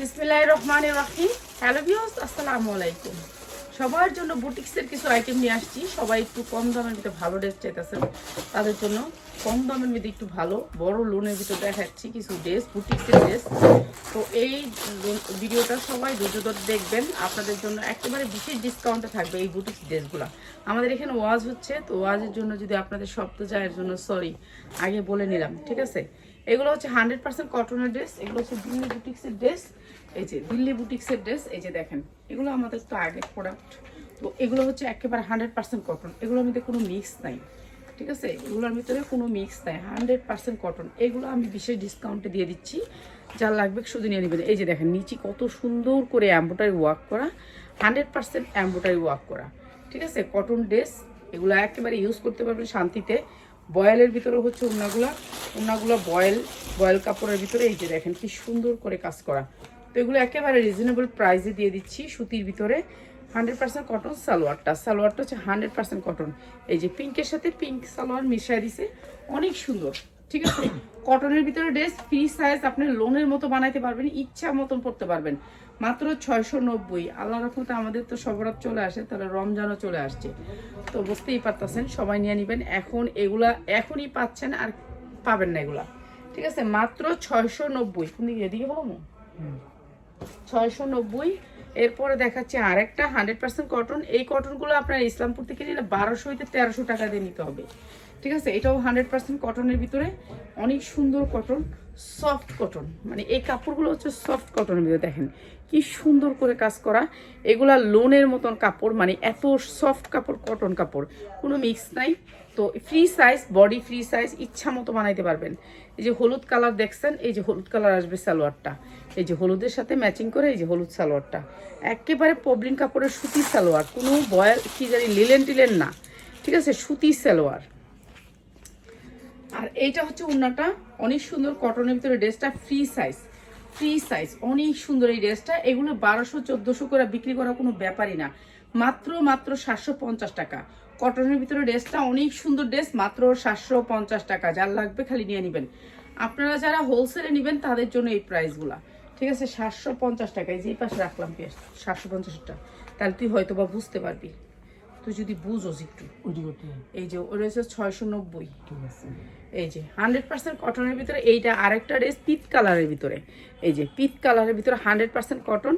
বিসমিল্লাহ রহমান রাহিম। Hello views আসসালামু আলাইকুম। সবার জন্য বুটিক্সের কিছু আইটেম নিয়ে আসছি। সবাই একটু কম দামের ভিতরে ভালো ড্রেস চাইতেছেন। তাদের জন্য কম দামের ভিতরে একটু ভালো, বড় লোনের ভিতরে দেখাচ্ছি কিছু ড্রেস বুটিক্সের ড্রেস তো এই ভিডিওটা সবাই ধৈর্য দেখবেন। আপনাদের জন্য একেবারে বিশেষ ডিসকাউন্টে থাকবে এই বুটিক্স ড্রেসগুলো আমাদের এখানে ওয়াজ হচ্ছে, তো ওয়াজের জন্য যদি আপনাদের শব্দ যায় জন্য সরি আগে বলে নিলাম, ঠিক আছে? এগুলো হচ্ছে হান্ড্রেড পার্সেন্ট কটনের ড্রেস, এগুলো হচ্ছে দিল্লি বুটিক্সের ড্রেস। এই যে দিল্লি বুটিক্সের ড্রেস, এই যে দেখেন, এগুলো আমাদের তো আগের প্রোডাক্ট তো এগুলো হচ্ছে একেবারে হান্ড্রেড পার্সেন্ট কটন এগুলোর মধ্যে কোনো মিক্স নাই, ঠিক আছে? এগুলোর ভিতরে কোনো মিক্স নাই, হান্ড্রেড পার্সেন্ট কটন এগুলো আমি বিশেষ ডিসকাউন্টে দিয়ে দিচ্ছি, যা লাগবে শুধু নিয়ে নেবেন। এই যে দেখেন, নিচে কত সুন্দর করে অ্যাম্বোটারি ওয়ার্ক করা, হান্ড্রেড পার্সেন্ট অ্যাম্বোটারি ওয়ার্ক করা, ঠিক আছে? কটন ড্রেস এগুলো একেবারে ইউজ করতে পারবেন শান্তিতে। বয়েলের ভিতরে হচ্ছে ওনাগুলো ওনাগুলো বয়েল বয়েল কাপড়ের ভিতরে এই যে দেখেন কি সুন্দর করে কাজ করা। তো এগুলো একেবারে রিজনেবল প্রাইসে দিয়ে দিচ্ছি সুতির ভিতরে। হান্ড্রেড পার্সেন্ট কটন সালোয়ারটা। সালোয়ারটা হচ্ছে হান্ড্রেড পার্সেন্ট কটন এই যে পিঙ্কের সাথে পিঙ্ক সালোয়ার মিশিয়ে দিছে। অনেক সুন্দর। ঠিক আছে? কটনের ভিতরে ড্রেস ফ্রি সাইজ আপনি লোনের মতো বানাইতে পারবেন, ইচ্ছা মতন পড়তে পারবেন। মাত্র ছয়শো নব্বই আল্লাহ রহমতে আমাদের তো সবরাত চলে আসে তাহলে রমজানও চলে আসছে। তো বুঝতেই পারতেছেন সবাই নিয়ে নেবেন। এখন এগুলা এখনই পাচ্ছেন আর পাবেন না এগুলা। ঠিক আছে মাত্র ছয়শো নব্বই এদিকে বলো ছয়শো নব্বই এরপরে দেখাচ্ছি আরেকটা হান্ড্রেড পার্সেন্ট কটন এই কটনগুলো আপনার ইসলামপুর থেকে নিলে বারোশো হইতে তেরোশো টাকা দিয়ে নিতে হবে। ঠিক আছে এটাও হান্ড্রেড পার্সেন্ট কটনের ভিতরে। অনেক সুন্দর কটন সফট কটন মানে এই কাপড়গুলো হচ্ছে সফট কটনের ভিতরে, দেখেন কি সুন্দর করে কাজ করা। এগুলা লোনের মতন কাপড় মানে এত সফট কাপড় কটন কাপড়, কোনো মিক্স নাই। তো free size body free size ইচ্ছা মতো বানাইতে পারবেন। এই যে হলুদ কালার দেখছেন, এই যে হলুদ কালার আসবে সালোয়ারটা। এই যে হলুদের সাথে ম্যাচিং করে এই যে হলুদ সালোয়ারটা। একেবারে পবলিন কাপড়ের সুতির সালোয়ার, কোনো বয়াল কি জানি লিলেন টিলেন না। ঠিক আছে সুতির সালোয়ার। আর এইটা হচ্ছে উন্নাটা অনেক সুন্দর কটনের ভিতরে ড্রেসটা ফ্রি সাইজ ফ্রি সাইজ অনেক সুন্দর এই ড্রেসটা এগুলো বারোশো, চোদ্দোশো করে বিক্রি করা কোনো ব্যাপারই না। মাত্র মাত্র সাতশো পঞ্চাশ টাকা। কটনের ভিতরে ড্রেসটা অনেক সুন্দর ড্রেস মাত্র সাতশো পঞ্চাশ টাকা। যার লাগবে খালি নিয়ে নেবেন। আপনারা যারা হোলসেলে নেবেন, তাদের জন্য এই প্রাইসগুলা ঠিক আছে? সাতশো পঞ্চাশ টাকা। এই যে পাশে রাখলাম পেঁয়াজ, সাতশো পঞ্চাশ টাকা। তাহলে তুই হয়তো বা বুঝতে পারবি। তুই যদি বুঝোস একটু। এই যে ওটা হচ্ছে ছয়শো নব্বই। ঠিক আছে। এই যে হান্ড্রেড পার্সেন্ট কটনের ভিতরে এইটা আরেকটা ড্রেস পিত কালারের ভিতরে। এই যে পিত কালারের ভিতরে হান্ড্রেড পার্সেন্ট কটন।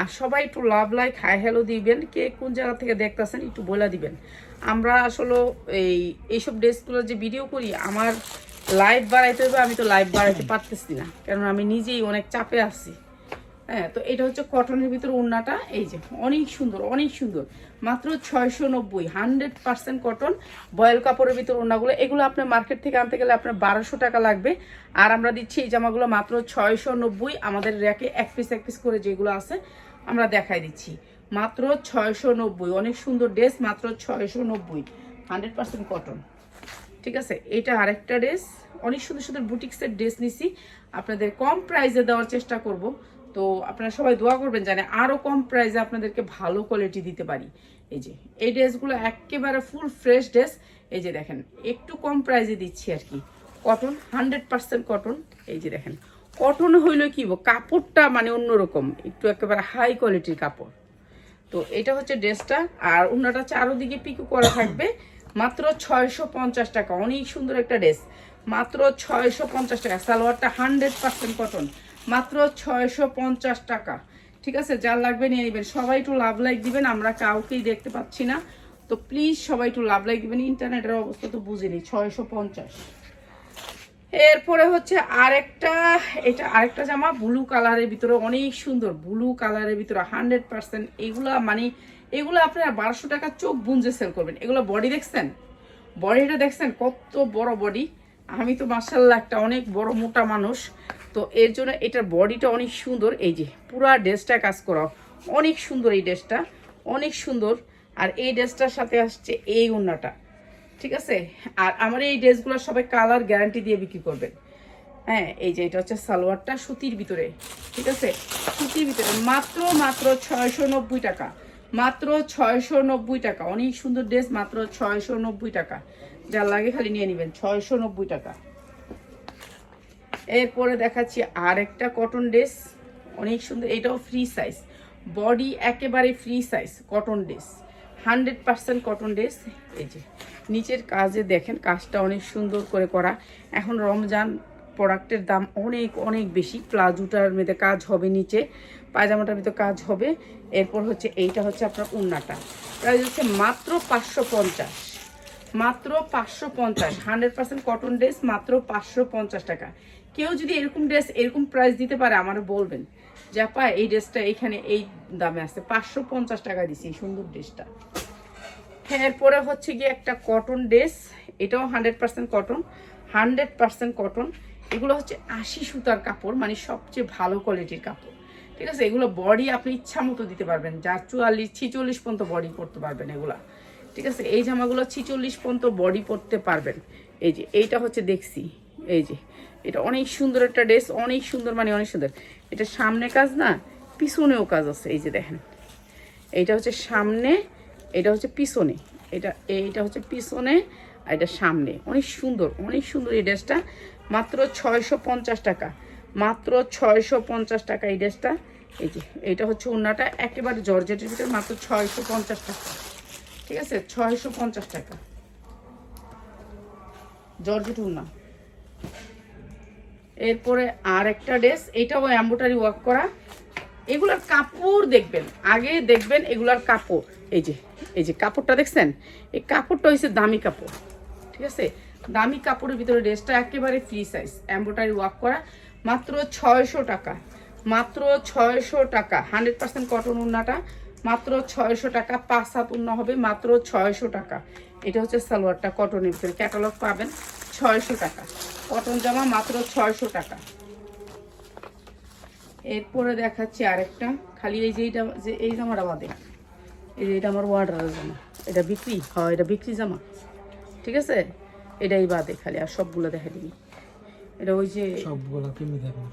আর সবাই একটু লাভ লাইক হাই হ্যালো দিবেন। কে কোন জায়গা থেকে দেখতেছেন একটু বলে দিবেন। আমরা আসলে এই এইসব ড্রেসগুলো যে ভিডিও করি আমার লাইভ বাড়াইতে হবে আমি তো লাইভ বাড়াইতে পারতেছি না। কারণ আমি নিজেই অনেক চাপে আছি। হ্যাঁ তো এটা হচ্ছে কটনের ভিতরে ওড়নাটা, এই যে, অনেক সুন্দর অনেক সুন্দর। মাত্র ছয়শো নব্বই হান্ড্রেড পার্সেন্ট কটন। বয়েল কাপড়ের ভিতর ওড়নাগুলো, এগুলো আপনার মার্কেট থেকে আনতে গেলে আপনার বারোশো টাকা লাগবে। আর আমরা দিচ্ছি এই জামাগুলো মাত্র ছয়শো নব্বই আমাদের র্যাকে এক পিস এক পিস করে যেগুলো আছে, আমরা দেখাই দিচ্ছি। মাত্র ছয়শো নব্বই অনেক সুন্দর ড্রেস, মাত্র ছয়শো নব্বই হান্ড্রেড পার্সেন্ট কটন। ঠিক আছে, এটা আরেকটা ড্রেস। অনেক সুন্দর সুন্দর বুটিক্সের ড্রেস নিছি। আপনাদের কম প্রাইসে দেওয়ার চেষ্টা করব। তো আপনারা সবাই দোয়া করবেন জানে আরও কম প্রাইসে আপনাদেরকে ভালো কোয়ালিটি দিতে পারি। এই যে, এই ড্রেসগুলো একেবারে ফুল ফ্রেশ ড্রেস এই যে দেখেন, একটু কম প্রাইসে দিচ্ছি আর কি। কটন হান্ড্রেড পার্সেন্ট কটন এই যে দেখেন কটন হইল কি কাপড়টা মানে অন্যরকম, একটু একেবারে হাই কোয়ালিটির কাপড়। তো এটা হচ্ছে ড্রেসটা আর অন্যটা চারোদিকে পিকু করা থাকবে। মাত্র ছয়শো পঞ্চাশ টাকা, অনেক সুন্দর একটা ড্রেস মাত্র ছয়শো পঞ্চাশ টাকা, সালোয়ারটা হান্ড্রেড পার্সেন্ট কটন মাত্র ছয়শো পঞ্চাশ টাকা। ঠিক আছে, যার লাগবে নিয়ে নেবেন। সবাই একটু লাভ লাইক দিবেন, আমরা কাউকেই দেখতে পাচ্ছি না। তো প্লিজ সবাই একটু লাভ লাইক দিবেন। ইন্টারনেটের অবস্থা তো বুঝিনি, ছয়শো পঞ্চাশ। এরপরে হচ্ছে আরেকটা, এটা আরেকটা জামা ব্লু কালারের ভিতরে অনেক সুন্দর ব্লু কালারের ভিতরে হান্ড্রেড পার্সেন্ট। এগুলা মানে এগুলো আপনারা বারোশো টাকা চোখ বুঞ্জে সেল করবেন। এগুলো বডি দেখছেন? বডিটা দেখছেন? কত বড় বডি আমি তো মার্শাল্লাহ একটা অনেক বড় মোটা মানুষ। তো এর জন্য এটার বডিটা অনেক সুন্দর। এই যে পুরা ড্রেসটা কাজ করা। অনেক সুন্দর এই ড্রেসটা। অনেক সুন্দর। আর এই ড্রেসটার সাথে আসছে এই ওড়নাটা ঠিক আছে? আর আমার এই ড্রেসগুলো সবাই কালার গ্যারান্টি দিয়ে বিক্রি করবেন। হ্যাঁ এই যে এটা হচ্ছে সালোয়ারটা সুতির ভিতরে। ঠিক আছে? সুতির ভিতরে। মাত্র মাত্র ছয়শো নব্বই টাকা। মাত্র ছয়শো নব্বই টাকা। অনেক সুন্দর ড্রেস, মাত্র ছয়শো নব্বই টাকা। যার লাগে খালি নিয়ে নেবেন। ছয়শো নব্বই টাকা। এরপরে দেখাচ্ছি আর একটা কটন ড্রেস অনেক সুন্দর, এটাও ফ্রি সাইজ বডি একেবারে free size cotton dress hundred percent cotton dress এই যে, নিচের কাজে দেখেন, কাজটা অনেক সুন্দর করে করা। এখন রমজান প্রোডাক্টের দাম অনেক অনেক বেশি। প্লাজোটার মধ্যে কাজ হবে নিচে, পায়জামাটার ভিতরে কাজ হবে। এরপর হচ্ছে এইটা হচ্ছে আপনার উন্নাটা। প্রাইস হচ্ছে মাত্র পাঁচশো পঞ্চাশ। মাত্র পাঁচশো পঞ্চাশ। হান্ড্রেড পার্সেন্ট কটন ড্রেস মাত্র পাঁচশো পঞ্চাশ টাকা। কেউ যদি এরকম ড্রেস এরকম প্রাইস দিতে পারে আমার বলবেন যা পায় এই ড্রেসটা এখানে এই দামে আছে, পাঁচশো পঞ্চাশ টাকা দিছি, এই সুন্দর ড্রেসটা হ্যাঁ এরপরে হচ্ছে গিয়ে একটা কটন ড্রেস এটাও hundred percent cotton hundred percent cotton এগুলো হচ্ছে আশি সুতার কাপড় মানে সবচেয়ে ভালো কোয়ালিটির কাপড়। ঠিক আছে? এগুলো বডি আপনি ইচ্ছা মতো দিতে পারবেন, যার চুয়াল্লিশ, ছিচল্লিশ পর্যন্ত বডি পরতে পারবেন এগুলা। ঠিক আছে? এই জামাগুলো ছিচল্লিশ পর্যন্ত বডি পরতে পারবেন। এই যে, এইটা হচ্ছে দেখছি, এই যে। এটা অনেক সুন্দর একটা ড্রেস, অনেক সুন্দর মানে অনেক সুন্দর। এটা সামনে কাজ না, পিছনেও কাজ আছে, এই যে দেখেন। এইটা হচ্ছে সামনে, এটা হচ্ছে পিছনে। এটা, এইটা হচ্ছে পিছনে আর এটা সামনে। অনেক সুন্দর অনেক সুন্দর এই ড্রেসটা। মাত্র ছয়শো পঞ্চাশ টাকা। মাত্র ছয়শো পঞ্চাশ টাকা এই ড্রেসটা। এই যে এইটা হচ্ছে ওনাটা একেবারে জর্জেটের ভিতরে মাত্র ছয়শো পঞ্চাশ টাকা। ঠিক আছে? ছয়শো পঞ্চাশ টাকা। জর্জেট উন্না এরপরে আর একটা ড্রেস, এটাও এম্বোটারি ওয়ার্ক করা। এগুলার কাপড় দেখবেন, আগে দেখবেন এগুলার কাপড়। এই যে এই যে কাপড়টা দেখছেন? এই কাপড়টা হচ্ছে দামি কাপড়, ঠিক আছে? দামি কাপড়ের ভিতরে ড্রেসটা একেবারে ফ্রি সাইজ এম্বোটারি ওয়ার্ক করা। মাত্র ছয়শো টাকা, মাত্র ছয়শো টাকা হান্ড্রেড পার্সেন্ট কটন উন্নাটা। মাত্র ছয়শো টাকা, পাঁচ হাত উন্না হবে, মাত্র ছয়শো টাকা। এটা হচ্ছে সালোয়ারটা কটনের ভিতরে ক্যাটালগ পাবেন, ছয়শো টাকা। কটন জামা মাত্র ছয়শো টাকা। এরপরে দেখাচ্ছি আরেকটা। খালি এই যে এইটা যে এই জামাটা বাদে। এই যে এটা আমার ওয়ার্ডারের জামা। এটা বিক্রি? হয় এটা বিক্রি জামা। ঠিক আছে? এটাই বাদে খালি আর সবগুলো দেখা দিবি। এটা ওই যে সবগুলো কিনে দেবেন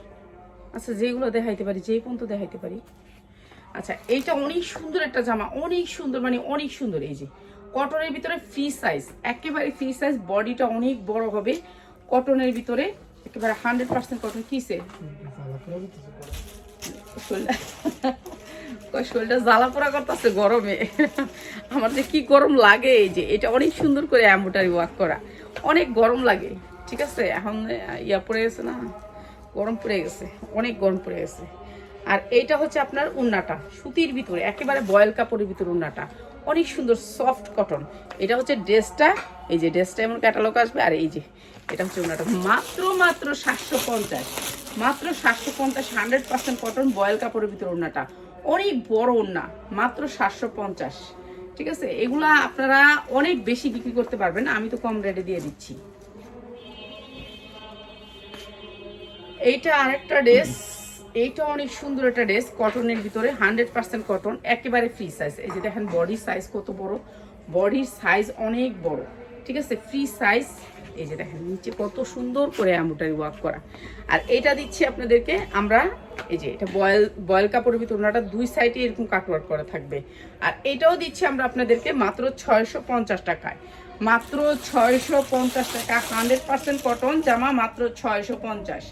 আচ্ছা যেগুলো দেখাইতে পারি যেই পর্যন্ত দেখাইতে পারি। আচ্ছা এইটা অনেক সুন্দর একটা জামা অনেক সুন্দর মানে অনেক সুন্দর। এই যে কটনের ভিতরে ফ্রি সাইজ একেবারে ফ্রি সাইজ বডিটা অনেক বড় হবে। কটনের ভিতরে একেবারে হান্ড্রেড পার্সেন্ট কটন। কিসে শরীরটা জ্বালা পোড়া করতেছে গরমে। আমার যে কি গরম লাগে যে, এটা অনেক সুন্দর করে অ্যাম্বোটারি ওয়ার্ক করা। অনেক গরম লাগে, ঠিক আছে? এখন ইয়া পড়ে গেছে না? গরম পড়ে গেছে, অনেক গরম পড়ে গেছে। আর এইটা হচ্ছে আপনার উন্নাটা, সুতির ভিতরে, একেবারে বয়েল কাপড়ের ভিতরে উন্নাটা। অনেক সুন্দর সফট কটন এটা হচ্ছে ড্রেসটা, এই যে ড্রেসটা এমন ক্যাটালগ আসবে, আর এই যে, এটা হচ্ছে উন্নাটা। মাত্র মাত্র সাতশো পঞ্চাশ। মাত্র সাতশো পঞ্চাশ হান্ড্রেড পার্সেন্ট কটন বয়েল কাপড়ের ভিতরে ওড়নাটা অনেক বড় ওড়না মাত্র সাতশো পঞ্চাশ। ঠিক আছে? এগুলা আপনারা অনেক বেশি বিক্রি করতে পারবেন, আমি তো কম রেটে দিয়ে দিচ্ছি। এইটা আরেকটা ড্রেস এইটা অনেক সুন্দর একটা ড্রেস কটনের ভিতরে হান্ড্রেড পার্সেন্ট কটন একেবারে ফ্রি সাইজ এই যে দেখেন বডির সাইজ কত বড়? বডির সাইজ অনেক বড়। ঠিক আছে? ফ্রি সাইজ এই যে দেখেন, নিচে কত সুন্দর করে অ্যাম্বোটারি ওয়ার্ক করা। আর এটা দিচ্ছি আপনাদেরকে, আমরা, এই যে এটা বয়েল বয়েল কাপড়ের ভিতর ওনাটা দুই সাইডে এরকম কাটওয়ার্ক করা থাকবে। আর এটাও দিচ্ছি আমরা আপনাদেরকে মাত্র ছয়শো পঞ্চাশ টাকায়। মাত্র ছয়শো পঞ্চাশ টাকা হান্ড্রেড পার্সেন্ট কটন জামা মাত্র ছয়শো পঞ্চাশ।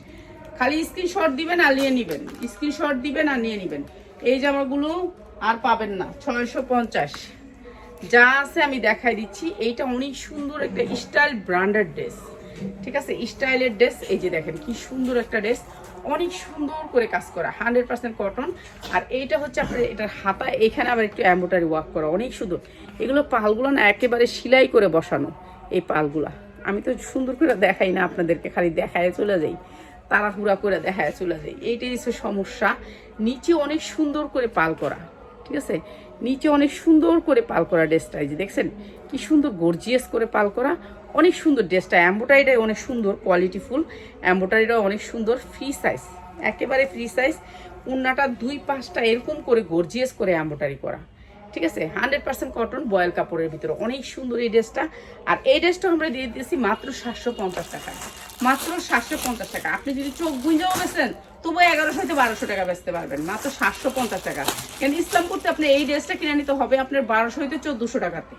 খালি স্ক্রিনশট দিবেন আর নিয়ে নেবেন। স্ক্রিনশট দিবেন আর নিয়ে নেবেন। এই জামাগুলো আর পাবেন না, ছয়শো পঞ্চাশ। যা আছে আমি দেখাই দিচ্ছি। এইটা অনেক সুন্দর একটা স্টাইল ব্র্যান্ডেড ড্রেস। ঠিক আছে? স্টাইলের ড্রেস, এই যে দেখেন কি সুন্দর একটা ড্রেস। অনেক সুন্দর করে কাজ করা, হান্ড্রেড পার্সেন্ট কটন। আর এইটা হচ্ছে আপনার, এটার হাতা এখানে আবার একটু এম্বোটারি ওয়ার্ক করা, অনেক সুন্দর। এগুলো পালগুলো না একেবারে সেলাই করে বসানো, এই পালগুলা। আমি তো সুন্দর করে দেখাই না আপনাদেরকে, খালি দেখায় চলে যাই। তাড়াহুড়া করে দেখায় চলে যাই এইটাই হচ্ছে সমস্যা। নিচে অনেক সুন্দর করে পাল করা, ঠিক আছে? নিচে অনেক সুন্দর করে পাল করা ড্রেসটা এই যে দেখছেন? কি সুন্দর গর্জিয়াস করে পাল করা। অনেক সুন্দর ড্রেসটা। অ্যাম্বোটারিটাই অনেক সুন্দর কোয়ালিটিফুল অ্যাম্বোটারিটাও অনেক সুন্দর ফ্রি সাইজ একেবারে ফ্রি সাইজ উন্নাটা দুই পাঁচটা এরকম করে গর্জিয়াস করে অ্যাম্বোটারি করা। ঠিক আছে? হান্ড্রেড পার্সেন্ট কটন বয়েল কাপড়ের ভিতরে। অনেক সুন্দর এই ড্রেসটা। আর এই ড্রেসটা আমরা দিয়ে দিয়েছি মাত্র সাতশো পঞ্চাশ টাকা। মাত্র সাতশো পঞ্চাশ টাকা। আপনি যদি চোখ গুঁজেও বেছেন তবু এগারোশো থেকে বারোশো টাকা বেচতে পারবেন। মাত্র সাতশো পঞ্চাশ টাকা। কিন্তু ইসলাম করতে আপনি এই ড্রেসটা কিনে নিতে হবে আপনার বারোশো হইতে চোদ্দোশো টাকাতে।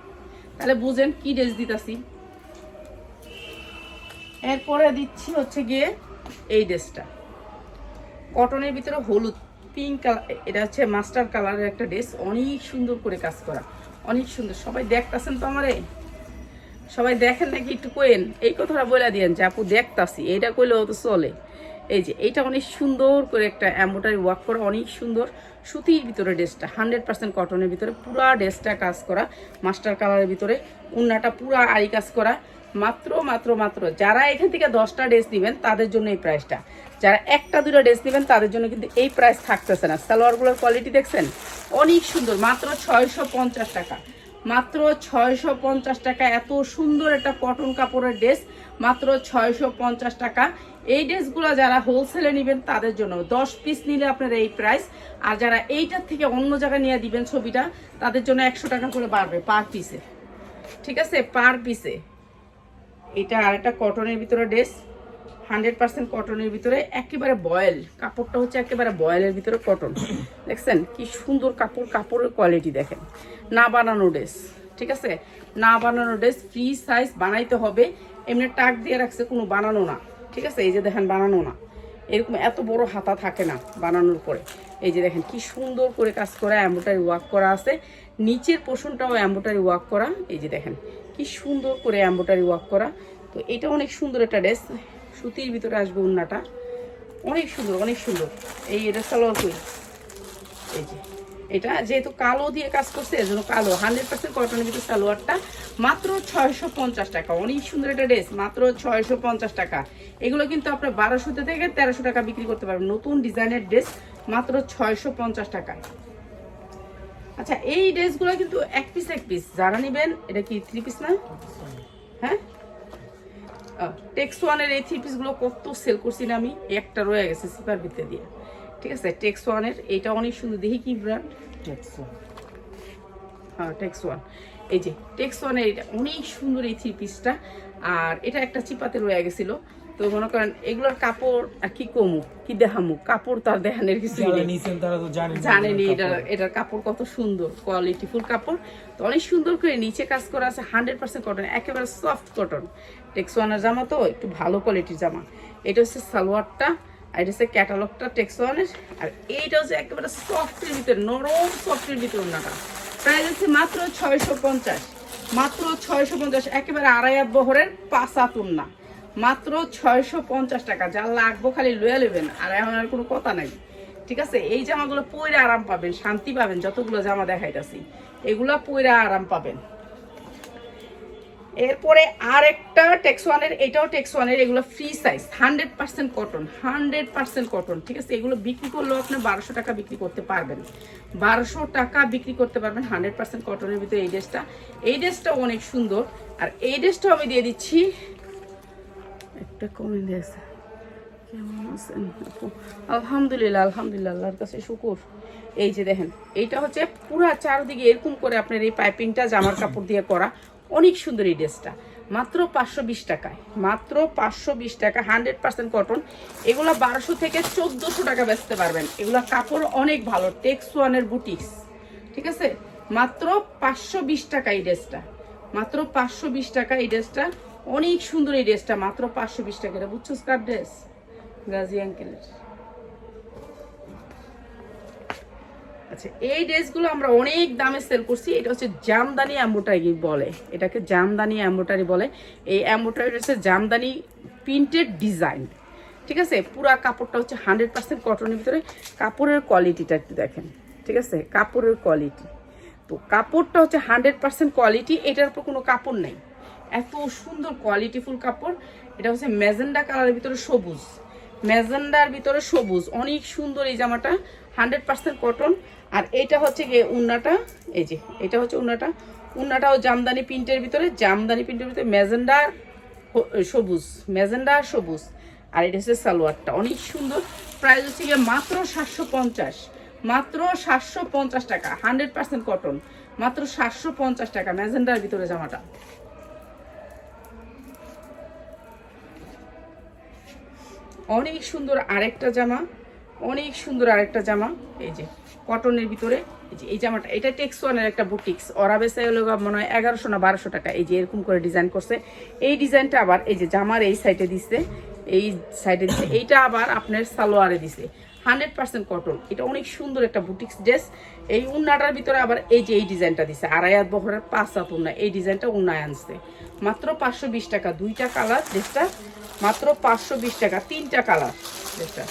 তাহলে বুঝেন কি ড্রেস দিতাছি। এরপরে দিচ্ছি হচ্ছে গিয়ে এই ড্রেসটা। কটনের ভিতরে হলুদ। পিঙ্ক কালার এটা হচ্ছে মাস্টার কালারের একটা ড্রেস অনেক সুন্দর করে কাজ করা, অনেক সুন্দর। সবাই দেখতাছেন তো আমারে? সবাই দেখেন নাকি একটু কোয়েন এই কথাটা বলে দিয়েন যে আপু দেখতাছি, এইটা কইলেও তো চলে। এই যে, এইটা অনেক সুন্দর করে একটা অ্যাম্বোটারি ওয়ার্ক করা, অনেক সুন্দর। সুতির ভিতরে ড্রেসটা হান্ড্রেড পার্সেন্ট কটনের ভিতরে পুরা ড্রেসটা কাজ করা মাস্টার কালারের ভিতরে, উন্নাটা পুরা আড়ি কাজ করা। মাত্র মাত্র মাত্র যারা এখান থেকে দশটা ড্রেস নেবেন, তাদের জন্য এই প্রাইসটা যারা একটা, দুটো ড্রেস নেবেন, তাদের জন্য কিন্তু এই প্রাইস থাকতেছে না। সালোয়ারগুলোর কোয়ালিটি দেখছেন? অনেক সুন্দর, মাত্র ছয়শো পঞ্চাশ টাকা। মাত্র ছয়শো পঞ্চাশ টাকা, এত সুন্দর একটা কটন কাপড়ের ড্রেস মাত্র ছয়শো পঞ্চাশ টাকা। এই ড্রেসগুলো যারা হোলসেলে নেবেন, তাদের জন্য দশ পিস নিলে আপনার এই প্রাইস আর যারা এইটার থেকে অন্য জায়গায় নিয়ে দিবেন ছবিটা, তাদের জন্য একশো টাকা করে বাড়বে পার পিসে ঠিক আছে? পার পিসে এটা আর একটা কটনের ভিতরে ড্রেস হান্ড্রেড পার্সেন্ট কটনের ভিতরে একেবারে বয়েল কাপড়টা হচ্ছে একেবারে বয়েলের ভিতরে কটন দেখছেন? কি সুন্দর কাপড়, কাপড়ের কোয়ালিটি দেখেন। না বানানো ড্রেস ঠিক আছে? না বানানো ড্রেস ফ্রি সাইজ বানাইতে হবে। এমনি টাক দিয়ে রাখছে, কোনো বানানো না, ঠিক আছে? এই যে দেখেন, বানানো না। এরকম এত বড় হাতা থাকে না বানানোর পরে। এই যে দেখেন, কি সুন্দর করে কাজ করা অ্যাম্বোটারি ওয়ার্ক করা আছে। নিচের পোষণটাও অ্যাম্বোটারি ওয়ার্ক করা। এই যে দেখেন কি সুন্দর করে অ্যাম্বোটারি ওয়ার্ক করা। তো এটা অনেক সুন্দর একটা ড্রেস। সুতির ভিতরে আসবে উন্নাটা অনেক সুন্দর অনেক সুন্দর। এই এটা সালোয়ার কই? এই যে, এটা যেহেতু কালো দিয়ে কাজ করছে, এজন্য কালো। হান্ড্রেড পার্সেন্ট কটনের ভিতরে সালোয়ারটা। মাত্র ছয়শো পঞ্চাশ টাকা। অনেক সুন্দর একটা ড্রেস। মাত্র ছয়শো পঞ্চাশ টাকা। এগুলো কিন্তু আপনার বারোশোতে থেকে তেরোশো টাকা বিক্রি করতে পারবেন। নতুন ডিজাইনের ড্রেস মাত্র ছয়শো পঞ্চাশ টাকা। আচ্ছা এই ড্রেসগুলো কিন্তু এক পিস এক পিস যারা নেবেন এটা কি থ্রি পিস না? হ্যাঁ? টেক্স ওয়ানের এই থ্রি পিসগুলো কত সেল করছি না আমি? একটা রয়ে গেছে সিপার ভিতরে দিয়ে। ঠিক আছে? টেক্স ওয়ানের এইটা অনেক সুন্দর। দেখি কি ব্র্যান্ড হ্যাঁ টেক্স ওয়ান এই যে টেক্স ওয়ানের এটা অনেক সুন্দর এই থ্রি পিসটা আর এটা একটা চিপাতে রয়ে গেছিল। তো মনে করেন এগুলোর কাপড় আর কি কমু? কি দেখামু? কাপড় তার দেখানোর কিছু জানেন জানেনি এটার কাপড় কত সুন্দর কোয়ালিটি ফুল কাপড়। তো অনেক সুন্দর করে নিচে কাজ করা আছে হান্ড্রেড পার্সেন্ট কটন একেবারে সফট কটন টেক্সওয়ানের জামা তো একটু ভালো কোয়ালিটির জামা। এটা হচ্ছে সালোয়ারটা আর এটা হচ্ছে ক্যাটালগটা টেক্সওয়ানের। আর এইটা হচ্ছে একেবারে সফটের ভিতরে নরম সফটের ভিতরে ওনাটা প্রাইস হচ্ছে মাত্র ছয়শো পঞ্চাশ। মাত্র ছয়শো পঞ্চাশ একেবারে আড়াই হাত বহরের পাঁচা তুলনা মাত্র ছয়শো পঞ্চাশ টাকা। যা লাগবো খালি লয়ে নেবেন আর এখন আর কোনো কথা নাই। ঠিক আছে? এই জামাগুলো পরে আরাম পাবেন, শান্তি পাবেন, যতগুলো জামা দেখাইতাছি। এগুলো পরে আরাম পাবেন। এরপরে আর একটা টেক্সওয়ানের এটাও টেক্সওয়ানের এগুলো free size hundred percent cotton hundred percent cotton ঠিক আছে? এগুলো বিক্রি করলেও আপনি বারোশো টাকা বিক্রি করতে পারবেন। বারোশো টাকা বিক্রি করতে পারবেন হান্ড্রেড পার্সেন্ট কটনের ভিতরে এই ড্রেসটা এই ড্রেসটা অনেক সুন্দর। আর এই ড্রেসটাও আমি দিয়ে দিচ্ছি কমে দিয়েছে কেমন আছেন? আলহামদুলিল্লাহ আলহামদুলিল্লাহ আল্লাহর কাছে শুকুর এই যে দেখেন, এইটা হচ্ছে পুরা চারদিকে এরকম করে আপনার এই পাইপিংটা জামার কাপড় দিয়ে করা। অনেক সুন্দর এই ড্রেসটা। মাত্র পাঁচশো বিশ টাকায়। মাত্র পাঁচশো বিশ টাকা, হান্ড্রেড পার্সেন্ট কটন। এগুলো বারোশো থেকে চোদ্দোশো টাকা বেচতে পারবেন। এগুলো কাপড় অনেক ভালো, টেক্স ওয়ানের বুটিক্স। ঠিক আছে? মাত্র পাঁচশো বিশ টাকা এই ড্রেসটা। মাত্র পাঁচশো বিশ টাকা এই ড্রেসটা। অনেক সুন্দর এই ড্রেসটা, মাত্র পাঁচশো বিশ টাকা। বুঝছ, স্কার্ট ড্রেস? গাজী আঙ্কেলের। আচ্ছা এই ড্রেসগুলো আমরা অনেক দামে সেল করছি। এটা হচ্ছে জামদানি অ্যাম্বোটারি বলে। এটাকে জামদানি অ্যাম্বোটারি বলে। এই অ্যাম্বোটারি হচ্ছে জামদানি প্রিন্টেড ডিজাইন। ঠিক আছে? পুরা কাপড়টা হচ্ছে হান্ড্রেড পার্সেন্ট কটনের ভিতরে। কাপড়ের কোয়ালিটিটা একটু দেখেন। ঠিক আছে? কাপড়ের কোয়ালিটি। তো কাপড়টা হচ্ছে হান্ড্রেড পার্সেন্ট কোয়ালিটি। এটার উপর কোনো কাপড় নেই। এত সুন্দর কোয়ালিটিফুল কাপড়। এটা হচ্ছে ম্যাজেন্ডা কালারের ভিতরে সবুজ। ম্যাজেন্ডার ভিতরে সবুজ। অনেক সুন্দর এই জামাটা। হান্ড্রেড পার্সেন্ট কটন আর এটা হচ্ছে গিয়ে উন্নাটা। এই যে, এটা হচ্ছে উন্নাটা। উন্নাটাও জামদানি প্রিন্টের ভিতরে। জামদানি প্রিন্টের ভিতরে ম্যাজেন্ডার সবুজ। ম্যাজেন্ডার সবুজ। আর এটা হচ্ছে সালোয়ারটা। অনেক সুন্দর। প্রাইস হচ্ছে গিয়ে মাত্র সাতশো পঞ্চাশ। মাত্র সাতশো পঞ্চাশ টাকা। হান্ড্রেড পার্সেন্ট কটন মাত্র সাতশো পঞ্চাশ টাকা ম্যাজেন্ডার ভিতরে জামাটা। অনেক সুন্দর আরেকটা জামা, অনেক সুন্দর আরেকটা জামা। এই যে কটনের ভিতরে, এই যে, এই জামাটা, এটা টেক্স ওয়ানের একটা বুটিক্স অরাবেসা হলো মনে হয় এগারোশো না বারোশো টাকা। এই যে, এরকম করে ডিজাইন করছে। এই ডিজাইনটা আবার, এই যে, জামার এই সাইডে দিচ্ছে এই সাইডে দিছে। এইটা আবার আপনার সালোয়ারে দিছে। হান্ড্রেড পার্সেন্ট কটন এটা অনেক সুন্দর একটা বুটিক্স ড্রেস এই উন্নাটার ভিতরে আবার এই যে, এই ডিজাইনটা দিছে। আড়াই হাত বহরের পাঁচ হাত উন্না। এই ডিজাইনটা উন্নায় আনছে। মাত্র পাঁচশো বিশ টাকা। দুইটা কালার ড্রেসটা মাত্র পাঁচশো বিশ টাকা তিনটা কালার ড্রেসটা।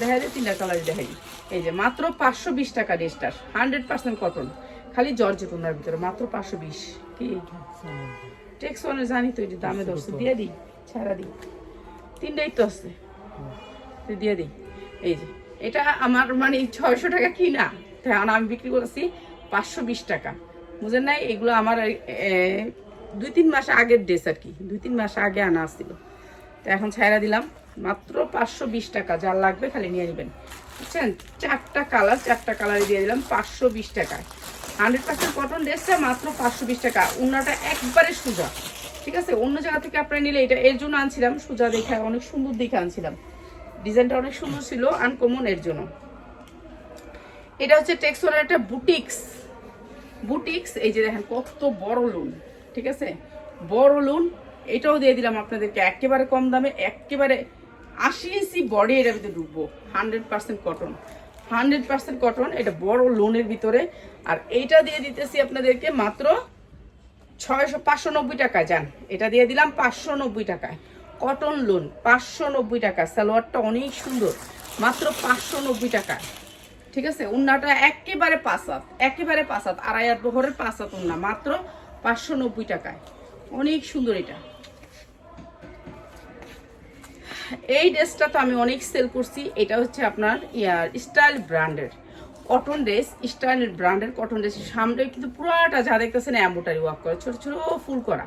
দেখা যায় তিনটা কালার দেখাই। এই যে মাত্র পাঁচশো বিশ টাকা ড্রেসটা হান্ড্রেড পার্সেন্ট কটন খালি জর্জেট উন্নার ভিতরে মাত্র পাঁচশো বিশ। কি? টেক্স ওয়ানের জানি তো এটি দামে দশটা দিয়ে দিই ছাড়া দিই। তিনটাই তো আছে। দিয়ে দিই। এই যে এটা আমার মানে ছয়শো টাকা কিনা তখন আমি বিক্রি করেছি পাঁচশো বিশ টাকা। বুঝেন নাই এগুলো আমার দুই তিন মাস আগের ড্রেস আর কি দুই তিন মাস আগে আনা আসছিল। তো এখন ছাইরা দিলাম। মাত্র পাঁচশো বিশ টাকা, যার লাগবে খালি নিয়ে নেবেন। বুঝছেন? চারটা কালার, চারটা কালারে দিয়ে দিলাম, পাঁচশো বিশ টাকায় হান্ড্রেড পার্সেন্ট কটন ড্রেসটা মাত্র পাঁচশো বিশ টাকা। উন্নাটা একবারে সোজা। ঠিক আছে? অন্য জায়গা থেকে আপনারা নিলে এটা এর জন্য আনছিলাম, সোজা দেখে অনেক সুন্দর দেখে আনছিলাম। ডিজাইনটা অনেক সুন্দর ছিল আনকমন এর জন্য। এটা হচ্ছে টেক্সোর একটা বুটিক্স। বুটিক্স, এই যে দেখেন কত বড় লোন ঠিক আছে? বড় লোন এটাও দিয়ে দিলাম আপনাদেরকে একেবারে কম দামে, একেবারে আশি ইঞ্চি বডি এটার ভিতরে ঢুকবো। Hundred percent cotton hundred percent cotton এটা বড় লোনের ভিতরে। আর এইটা দিয়ে দিতেছি আপনাদেরকে মাত্র ছয়শো পাঁচশো নব্বই টাকায় যান এটা দিয়ে দিলাম পাঁচশো নব্বই টাকায়। কটন লোন পাঁচশো নব্বই টাকা সালোয়ারটা অনেক সুন্দর, মাত্র পাঁচশো নব্বই টাকা ঠিক আছে? উন্নাটা একেবারে পাঁচাত একেবারে পাঁচাত আড়াই হাত বহরের পাঁচাত উন্না, মাত্র পাঁচশো নব্বই টাকায়। অনেক সুন্দর এটা। এই ড্রেসটা তো আমি অনেক সেল করছি, এটা হচ্ছে আপনার স্টাইল ব্র্যান্ডের। কটন ড্রেস স্টাইল ব্র্যান্ডের কটন ড্রেস সামনে কিন্তু পুরোটা যা দেখতেছেন অ্যাম্বোটারি ওয়ার্ক করা, ছোট ছোট ফুল করা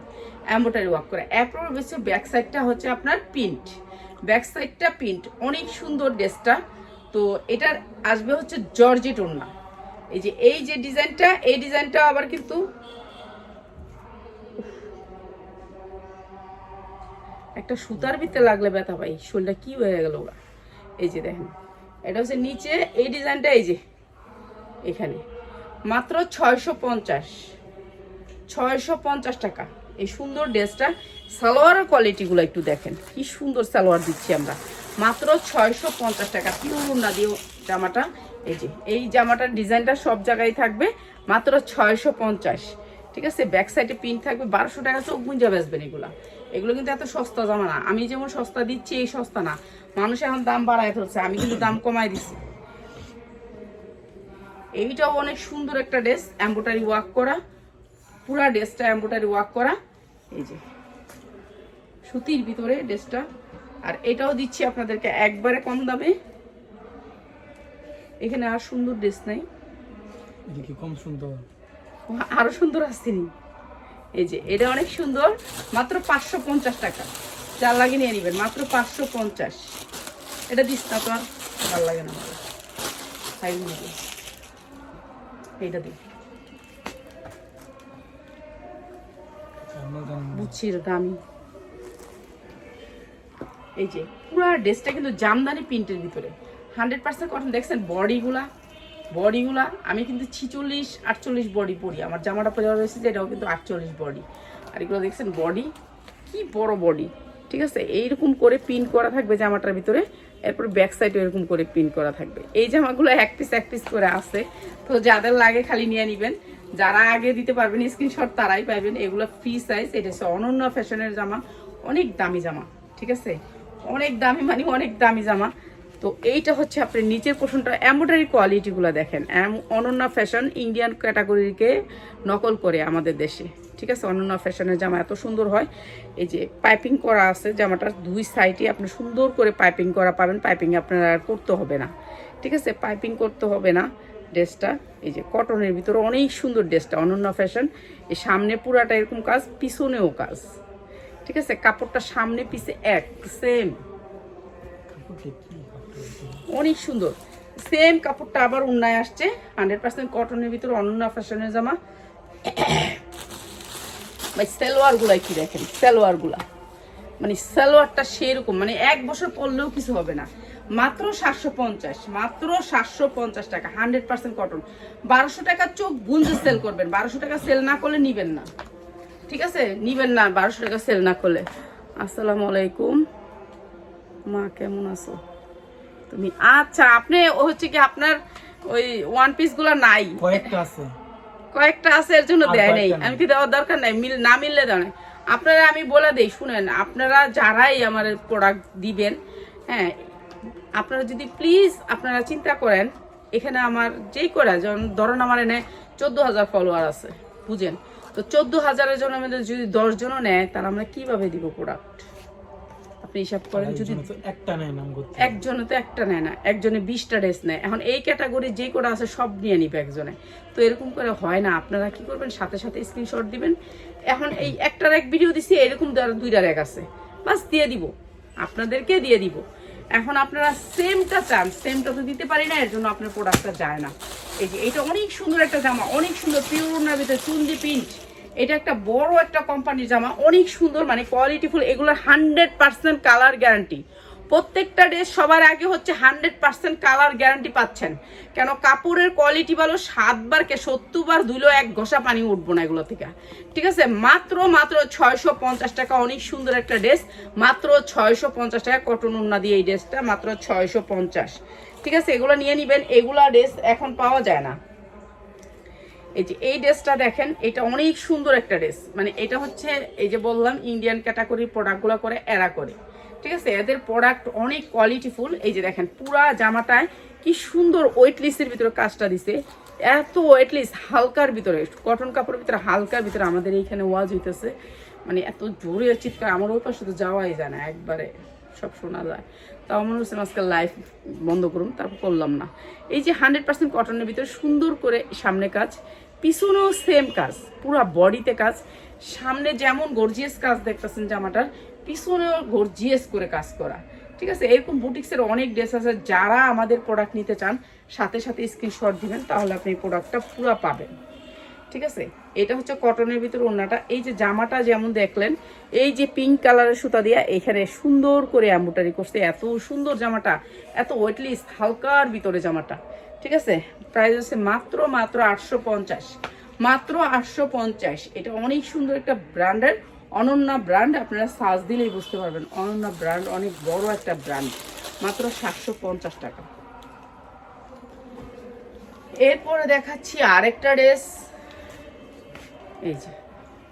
অ্যাম্বোটারি ওয়ার্ক করা। এরপর বেশি ব্যাক সাইডটা হচ্ছে আপনার প্রিন্ট ব্যাক সাইডটা প্রিন্ট অনেক সুন্দর ড্রেসটা। তো এটার আসবে হচ্ছে জর্জেট ওড়না। এই যে এই যে ডিজাইনটা এই ডিজাইনটা আবার কিন্তু একটা সুতার ভিতরে লাগলে ব্যথা পাই শোলটা কি হয়ে গেল ওরা? এই যে দেখেন, এটা হচ্ছে নিচে, এই ডিজাইনটা এই যে, এখানে। মাত্র ছয়শো পঞ্চাশ ছয়শো পঞ্চাশ টাকা। এই সুন্দর ড্রেসটা সালোয়ারের কোয়ালিটিগুলো একটু দেখেন, কি সুন্দর সালোয়ার দিচ্ছি আমরা। মাত্র ছয়শো পঞ্চাশ টাকা, পিওর না জামাটা, এই যে, এই জামাটার ডিজাইনটা সব জায়গায় থাকবে, মাত্র ছয়শো পঞ্চাশ। ঠিক আছে, ব্যাক সাইডে পিন থাকবে, বারোশো টাকা চোখ গুঞ্জা বেচবেন এগুলা। এগুলো কিন্তু এত সস্তা জামা না আমি যেমন সস্তা দিচ্ছি এই সস্তা না। মানুষ এখন দাম বাড়ায় ফেলছে আমি কিন্তু দাম কমাই দিচ্ছি এইটাও অনেক সুন্দর একটা ড্রেস এম্বোটারি ওয়ার্ক করা। পুরা ড্রেসটা এম্বোটারি ওয়ার্ক করা। এই যে সুতির ভিতরে ড্রেসটা। আর এটাও দিচ্ছি আপনাদেরকে একবারে কম দামে। এখানে আর সুন্দর ড্রেস নাই। কম সুন্দর? আরও সুন্দর আসছেনি এই যে, এটা অনেক সুন্দর, মাত্র পাঁচশো পঞ্চাশ টাকা। যার লাগে নিয়ে নেবেন, মাত্র পাঁচশো পঞ্চাশ। এটা দিস না তো আর, ভালো লাগে না এইটা দিই বুঝছি এটা দামি। এই যে, পুরো ড্রেসটা কিন্তু জামদানি প্রিন্টের ভিতরে। হান্ড্রেড পার্সেন্ট কটন দেখছেন বডিগুলা? বডিগুলা, আমি কিন্তু ছিচল্লিশ, আটচল্লিশ বডি পরি। আমার জামাটা পরে রয়েছে যে, এটাও কিন্তু আটচল্লিশ বডি। আর এগুলো দেখছেন, বডি, কি বড় বডি। ঠিক আছে? এইরকম করে পিন করা থাকবে জামাটার ভিতরে, এরপর ব্যাক সাইডে এরকম করে পিন করা থাকবে। এই জামাগুলো এক পিস এক পিস করে আছে। তো যাদের লাগে খালি নিয়ে নেবেন। যারা আগে দিতে পারবেন স্ক্রিনশট তারাই পাবেন এগুলো ফ্রি সাইজ এটা হচ্ছে অনন্য ফ্যাশনের জামা, অনেক দামি জামা। ঠিক আছে? অনেক দামি মানে অনেক দামি জামা। তো এইটা হচ্ছে আপনি নিচের পোষণটা এম্ব্রয়ডারি কোয়ালিটিগুলো দেখেন। অনন্য ফ্যাশন ইন্ডিয়ান ক্যাটাগরিকে নকল করে আমাদের দেশে। ঠিক আছে? অনন্য ফ্যাশনের জামা এত সুন্দর হয়। এই যে পাইপিং করা আছে, জামাটার দুই সাইডে আপনি সুন্দর করে পাইপিং করা পাবেন। পাইপিং আপনার আর করতে হবে না। ঠিক আছে? পাইপিং করতে হবে না ড্রেসটা। এই যে কটনের ভিতরে অনেক সুন্দর ড্রেসটা, অনন্য ফ্যাশন এই সামনে পুরাটা এরকম কাজ, পিছনেও কাজ। ঠিক আছে? কাপড়টা সামনে, পিছে এক সেম অনেক সুন্দর। সেম কাপড়টা আবার উন্নায় আসছে। হান্ড্রেড পার্সেন্ট কটনের ভিতরে অনন্য ফ্যাশনের জামা। ভাই, সালোয়ারগুলাই কি দেখেন? সালোয়ারগুলা। মানে সালোয়ারটা সেরকম মানে এক বছর পরলেও কিছু হবে না। মাত্র সাতশো পঞ্চাশ, মাত্র সাতশো পঞ্চাশ টাকা হান্ড্রেড পার্সেন্ট কটন বারোশো টাকা চোখ গুঞ্জে সেল করবেন। বারোশো টাকা সেল না করলে নিবেন না। ঠিক আছে? নিবেন না, বারোশো টাকা সেল না করলে। আসসালামু আলাইকুম। মা, কেমন আছো? তুমি। আচ্ছা আপনি হচ্ছে কি আপনার ওই ওয়ান পিসগুলা নাই? কয়েকটা আছে। কয়েকটা আছে এর জন্য দেয় নেই। আমি কি দেওয়ার দরকার নাই মিল না মিললে দেয় নাই। আপনারা আমি বলে দেই শুনেন আপনারা যারাই আমার প্রোডাক্ট দিবেন হ্যাঁ আপনারা যদি প্লিজ আপনারা চিন্তা করেন এখানে আমার যেই করে যেমন ধরুন আমার এনে চোদ্দ হাজার ফলোয়ার আছে বুঝেন? তো চোদ্দ হাজারের জন্য আমাদের যদি দশজনও নেয় তাহলে আমরা কীভাবে দিব প্রোডাক্ট আপনি হিসাব করেন যদি একটা নেয় নাম করতে। একজনে তো একটা নেয় না একজনে বিশটা ড্রেস নেয়। এখন এই ক্যাটাগরি যে কটা আছে সব নিয়ে নিবে একজনে। তো এরকম করে হয় না আপনারা কি করবেন সাথে সাথে স্ক্রিনশট দিবেন। এখন এই একটার এক ভিডিও দিছি এরকম দুইটার এক আছে। বাস দিয়ে দিব আপনাদেরকে দিয়ে দিব। এখন আপনারা সেমটা চান সেমটা তো দিতে পারি না এর জন্য আপনার প্রোডাক্টটা যায় না। এই যে এটা অনেক সুন্দর একটা জামা অনেক সুন্দর পিওর ওনার ভিতরে চুন্দি প্রিন্ট এটা একটা বড় একটা কোম্পানির জামা, অনেক সুন্দর মানে কোয়ালিটিফুল এগুলোর হান্ড্রেড পার্সেন্ট কালার গ্যারান্টি প্রত্যেকটা ড্রেস সবার আগে হচ্ছে হান্ড্রেড পার্সেন্ট কালার গ্যারান্টি পাচ্ছেন। কেন কাপড়ের কোয়ালিটি ভালো, সাতবার কে সত্তর বার ধুলেও এক ঘষা পানি উঠবো না এগুলো থেকে। ঠিক আছে? মাত্র মাত্র ছয়শো পঞ্চাশ টাকা, অনেক সুন্দর একটা ড্রেস মাত্র ছয়শো পঞ্চাশ টাকা কটন উন্না দিয়ে এই ড্রেসটা মাত্র ছয়শো পঞ্চাশ। ঠিক আছে? এগুলো নিয়ে নিবেন, এগুলা ড্রেস এখন পাওয়া যায় না। এই যে, এই ড্রেসটা দেখেন, এটা অনেক সুন্দর একটা ড্রেস। মানে এটা হচ্ছে, এই যে বললাম ইন্ডিয়ান ক্যাটাগরির প্রোডাক্টগুলো করে, এরা করে। ঠিক আছে? এদের প্রোডাক্ট অনেক কোয়ালিটিফুল এই যে দেখেন, পুরা জামাটায় কি সুন্দর ওয়েটলিসের ভিতরে কাজটা দিছে। এত ওয়েটলিস হালকার ভিতরে কটন কাপড়ের ভিতরে হালকার ভিতরে আমাদের এইখানে ওয়াজ হইতেছে। মানে এত জোরে চিৎকার, আমার ওই পাশে তো যাওয়াই যায় না, একবারে সব শোনা যায়। তাও মনে হচ্ছে আজকাল লাইফ বন্ধ করুন, তারপর করলাম না। এই যে হান্ড্রেড পার্সেন্ট কটনের ভিতরে সুন্দর করে সামনে কাজ। পিছনেও সেম কাজ, পুরো বডিতে কাজ। সামনে যেমন গর্জিয়াস কাজ দেখতেছেন জামাটার, পিছনেও গর্জিয়াস করে কাজ করা। ঠিক আছে, এরকম বুটিক্সের অনেক ড্রেস আছে, যারা আমাদের প্রোডাক্ট নিতে চান, সাথে সাথে স্ক্রিনশট দিবেন, তাহলে আপনি প্রোডাক্টটা পুরো পাবেন। ঠিক আছে, এটা হচ্ছে কটনের ভিতর ওড়নাটা। এই যে জামাটা যেমন দেখলেন, এই যে পিঙ্ক কালারের সুতা দিয়া এখানে সুন্দর করে অ্যাম্বুটারি করছে, এত সুন্দর জামাটা, এত ওয়েটলিস হালকার ভিতরে জামাটা। ঠিক আছে? প্রাইস হচ্ছে মাত্র মাত্র আটশো পঞ্চাশ। মাত্র আটশো পঞ্চাশ। এটা অনেক সুন্দর একটা ব্র্যান্ডের, অনন্যা ব্র্যান্ড, আপনারা সার্চ দিলেই বুঝতে পারবেন। অনন্যা ব্র্যান্ড, অনেক বড় একটা ব্র্যান্ড। মাত্র সাতশো পঞ্চাশ টাকা। এরপরে দেখাচ্ছি আরেকটা ড্রেস। এই যে,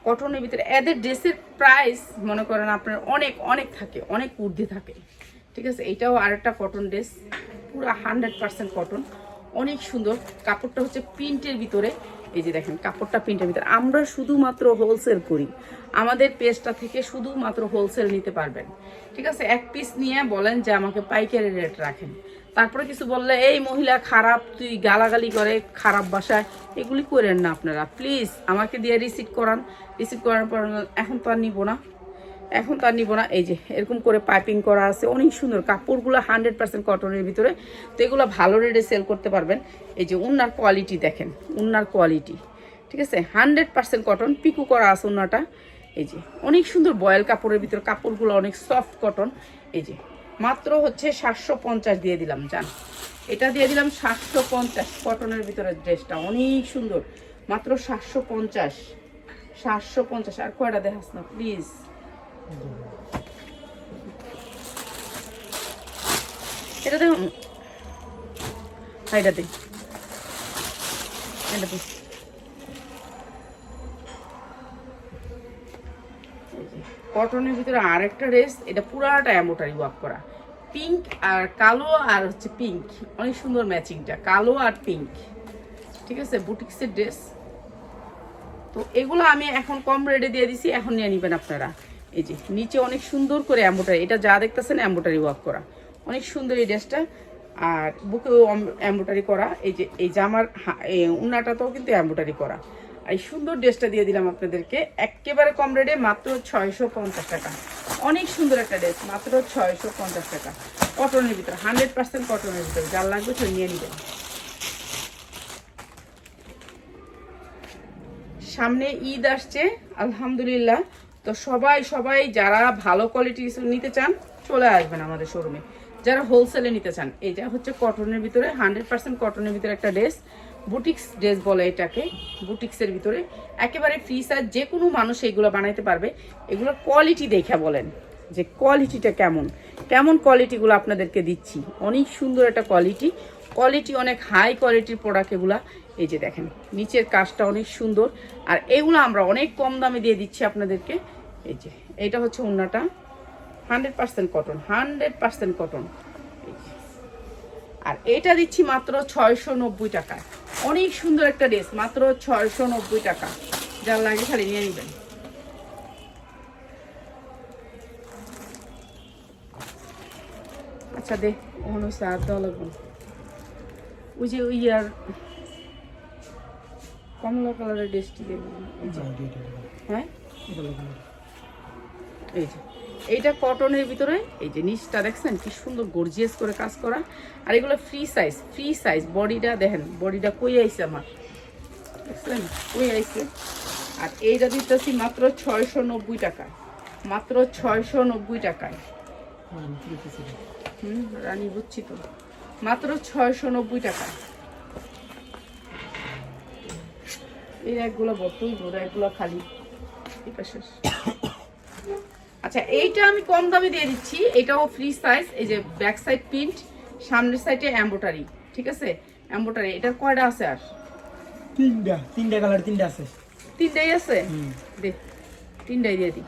কটনের ভিতরে। এদের ড্রেসের প্রাইস মনে করেন আপনার অনেক অনেক থাকে, অনেক ঊর্ধ্বে থাকে। ঠিক আছে? এটাও আরেকটা কটন ড্রেস পুরো হান্ড্রেড পার্সেন্ট কটন অনেক সুন্দর। কাপড়টা হচ্ছে প্রিন্টের ভিতরে। এই যে দেখেন, কাপড়টা প্রিন্টের ভিতরে। আমরা শুধুমাত্র হোলসেল করি। আমাদের পেজটা থেকে শুধুমাত্র হোলসেল নিতে পারবেন। ঠিক আছে? এক পিস নিয়ে বলেন যে আমাকে পাইকারি রেট রাখেন। তারপরে কিছু বললে, এই মহিলা খারাপ, তুই গালাগালি করে, খারাপ বাসায়। এগুলি করেন না আপনারা। প্লিজ আমাকে দিয়ে রিসিভ করান। রিসিভ করার পর এখন তো আর নিবো না। এখন তো আর নিবো না। এই যে, এরকম করে পাইপিং করা আছে, অনেক সুন্দর। কাপড়গুলো হান্ড্রেড পার্সেন্ট কটনের ভিতরে। তো এগুলো ভালো রেটে সেল করতে পারবেন। এই যে উন্নার কোয়ালিটি দেখেন, উন্নার কোয়ালিটি ঠিক আছে? হান্ড্রেড পার্সেন্ট কটন পিকু করা আছে উন্নাটা। এই যে, অনেক সুন্দর বয়েল কাপড়ের ভিতরে, কাপড়গুলো অনেক সফট কটন এই যে, মাত্র হচ্ছে সাতশো পঞ্চাশ দিয়ে দিলাম, জান। এটা দিয়ে দিলাম সাতশো পঞ্চাশ কটনের ভিতরে ড্রেসটা অনেক সুন্দর। মাত্র সাতশো পঞ্চাশ সাতশো পঞ্চাশ। আর কয়টা দেখাস না প্লিজ এটা দেখুন এটা এটা কটনের ভিতরে আরেকটা ড্রেস এটা পুরাটা এমোটারি ওয়ার্ক করা। পিঙ্ক আর কালো আর হচ্ছে পিঙ্ক। অনেক সুন্দর ম্যাচিংটা, কালো আর পিঙ্ক। ঠিক আছে? বুটিক্সের ড্রেস। তো এগুলো আমি এখন কম রেটে দিয়ে দিছি, এখন নিয়ে নেবেন আপনারা। এই যে, নিচে অনেক সুন্দর করে এম্বোটারি এটা যা দেখতেছেন এম্বোটারি ওয়ার্ক করা। অনেক সুন্দর এই ড্রেসটা আর বুকেও এম্বোটারি করা। এই যে, এই জামার উন্নাটাতেও কিন্তু এম্বোটারি করা। এই সুন্দর ড্রেসটা দিয়ে দিলাম আপনাদেরকে। একেবারে কম রেটে মাত্র ছয়শো পঞ্চাশ টাকা। অনেক সুন্দর একটা ড্রেস মাত্র ছয়শো পঞ্চাশ টাকা। কটনের ভিতরে, হান্ড্রেড পার্সেন্ট কটনের ভিতরে। যার লাগবে সে নিয়ে নেবেন। সামনে ঈদ আসছে, আলহামদুলিল্লাহ। তো সবাই সবাই যারা ভালো কোয়ালিটি নিতে চান, চলে আসবেন আমাদের শোরুমে যারা হোলসেলে নিতে চান এটা হচ্ছে কটনের ভিতরে হান্ড্রেড পার্সেন্ট কটনের ভিতরে একটা ড্রেস বুটিক্স ড্রেস বলে এটাকে বুটিক্সের ভিতরে। একেবারে ফ্রি সাইজ যে কোনো মানুষ এইগুলো বানাইতে পারবে। এগুলোর কোয়ালিটি দেখে বলেন যে কোয়ালিটিটা কেমন। কেমন কোয়ালিটিগুলো আপনাদেরকে দিচ্ছি। অনেক সুন্দর একটা কোয়ালিটি কোয়ালিটি অনেক হাই কোয়ালিটির প্রোডাক্ট এগুলা। এই যে দেখেন, নিচের কাজটা অনেক সুন্দর। আর এগুলো আমরা অনেক কম দামে দিয়ে দিচ্ছি আপনাদেরকে। এই যে, এটা হচ্ছে ওন্নাটা। Hundred percent cotton, hundred percent cotton. আর এটা দিচ্ছি মাত্র ছয়শো নব্বই টাকা অনেক সুন্দর একটা ড্রেস, মাত্র ছয়শো নব্বই টাকা। যার লাগে খালি নিয়ে নেবেন। আচ্ছা দে ওখানে হচ্ছে আর দেওয়া ওই যে ওই আর কমলা কালারের ড্রেসটি দেখবেন হ্যাঁ? এই যে এইটা কটনের ভিতরে এই যে নিচটা দেখছেন কি সুন্দর গর্জিয়াস করে কাজ করা। আর এগুলো ফ্রি সাইজ ফ্রি সাইজ বডিটা দেখেন বডিটা কই আইছে আমার? দেখছেন? কই আইছে? আর এইটা দিতেছি মাত্র ছয়শো নব্বই টাকা মাত্র ছয়শো নব্বই টাকায় হুম রানী বুঝছি তো। মাত্র ছয়শো নব্বই টাকা এই একগুলো বর্তই ধরে একগুলো খালি। এটা শেষ আচ্ছা এইটা আমি কম দামে দিয়ে দিচ্ছি। এটাও ফ্রি সাইজ এই যে ব্যাক সাইড প্রিন্ট সামনের সাইডে এম্বোটারি ঠিক আছে? এম্বোটারি এটার কয়টা আছে আর? তিনটা তিনটা কালার তিনটা আছে। তিনটাই আছে? দে তিনটাই দিয়ে দিই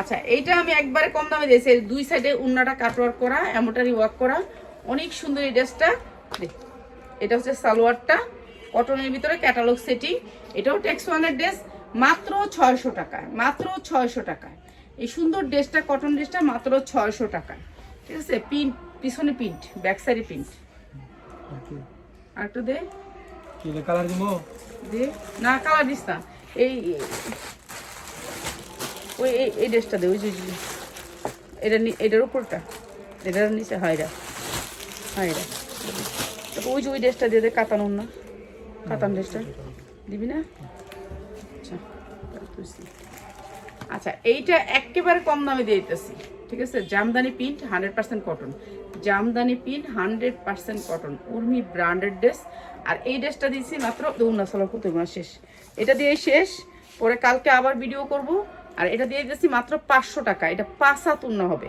আচ্ছা এইটা আমি একবারে কম দামে দিয়েছি। দুই সাইডে উন্নাটা কাটওয়ার্ক করা এমোটারি ওয়ার্ক করা অনেক সুন্দর এই ড্রেসটা দে এটা হচ্ছে সালোয়ারটা। কটনের ভিতরে ক্যাটালগ সেটিং এটাও টেক্স ওয়ানের ড্রেস মাত্র ছয়শো টাকায় মাত্র ছয়শো টাকায়। এই সুন্দর ড্রেসটা কটন ড্রেসটা মাত্র ছয়শো টাকায়। ঠিক আছে? প্রিন্ট পিছনে প্রিন্ট ব্যাক সাইডে প্রিন্ট আর একটু দে। কালার দিব? দে। না কালার দিস না। এই ওই এই ড্রেসটা দে ওই যে এটা এটার উপরটা। এটার নিচে হয় হয় এটা তারপর ওই যে ওই ড্রেসটা দিয়ে দে কাতানো না। কাতান ড্রেসটা দিবি না? আচ্ছা আচ্ছা এইটা একেবারে কম দামে দিয়ে দিতেছি, ঠিক আছে? Jamdani print hundred percent cotton. Jamdani print hundred percent cotton, Urmi branded dress. আর এই ড্রেসটা দিয়েছি মাত্র উন্না সালার করতে শেষ। এটা দিয়ে শেষ, পরে কালকে আবার ভিডিও করব। আর এটা দিয়ে দিয়েছি মাত্র পাঁচশো টাকা, এটা পাঁচ হাত উন্না হবে,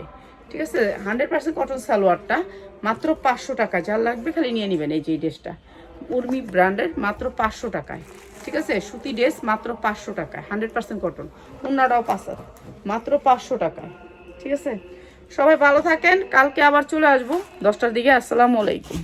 ঠিক আছে? হান্ড্রেড পার্সেন্ট কটন সালোয়ারটা, মাত্র পাঁচশো টাকা, যার লাগবে খালি নিয়ে নেবেন এই যে এই ড্রেসটা। উর্মি ব্র্যান্ডের মাত্র পাঁচশো টাকায়। ঠিক আছে? সুতি ড্রেস মাত্র পাঁচশো টাকায়। Hundred percent cotton. অন্যটাও পাঁচ হাত মাত্র পাঁচশো টাকায়। ঠিক আছে? সবাই ভালো থাকেন। কালকে আবার চলে আসব। দশটার দিকে। আসসালামু আলাইকুম।